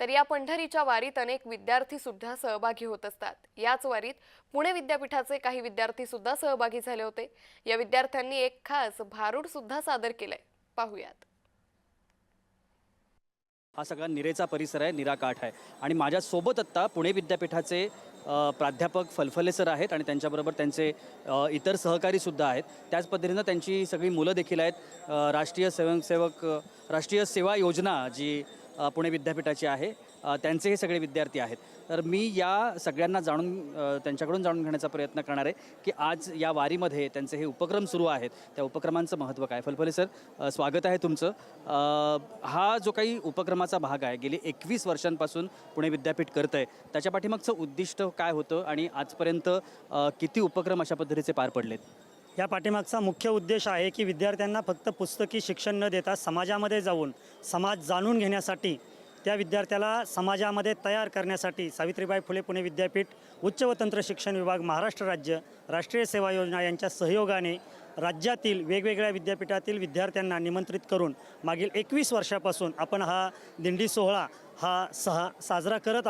तर या पंढरीच्या वारीत अनेक विद्यार्थी सुद्धा सहभागी होत असतात. याच वारीत पुणे विद्यापीठाचे काही विद्यार्थी सुद्धा सहभागी झाले होते. या विद्यार्थ्यांनी एक खास भारूड सुद्धा सादर केलंय. पाहूयात. हा सगळा निरेचा परिसर आहे निरा काठ आहे. आणि माझ्यासोबत आत्ता पुणे विद्यापीठाचे प्राध्यापक फलफले सर आहेत आणि त्यांच्याबरोबर त्यांचे इतर सहकारीसुद्धा आहेत. त्याच पद्धतीनं त्यांची सगळी मुलं देखील आहेत. राष्ट्रीय स्वयंसेवक राष्ट्रीय सेवा योजना जी पुणे विद्यापीठाची आहे. त्यांचे हे सगळे विद्यार्थी आहेत. तर मी या सगळ्यांना जाणून त्यांच्याकडून जाणून घेण्याचा प्रयत्न करणार आहे की आज या वारीमध्ये त्यांचे हे उपक्रम सुरू आहेत. त्या उपक्रमांचं महत्त्व काय? फलफले सर स्वागत आहे तुमचं. हा जो काही उपक्रमाचा भाग आहे गेली एकवीस वर्षांपासून पुणे विद्यापीठ करत आहे त्याच्या पाठीमागचं उद्दिष्ट काय होतं आणि आजपर्यंत किती उपक्रम अशा पद्धतीचे पार पडलेत? या पाठीमागचा मुख्य उद्देश आहे की विद्यार्थ्यांना फक्त पुस्तकी शिक्षण न देता समाजामध्ये जाऊन समाज जाणून घेण्यासाठी त्या विद्यार्थ्याला समाजामध्ये तयार करण्यासाठी सावित्रीबाई फुले पुणे विद्यापीठ उच्च व तंत्र शिक्षण विभाग महाराष्ट्र राज्य राष्ट्रीय सेवा योजना यांच्या सहयोगाने राज्यातील वेगवेगळ्या विद्यापीठातील विद्यार्थ्यांना निमंत्रित करून मागील एकवीस वर्षापासून आपण हा दिंडी सोहळा हा सहा साजरा करत आहोत.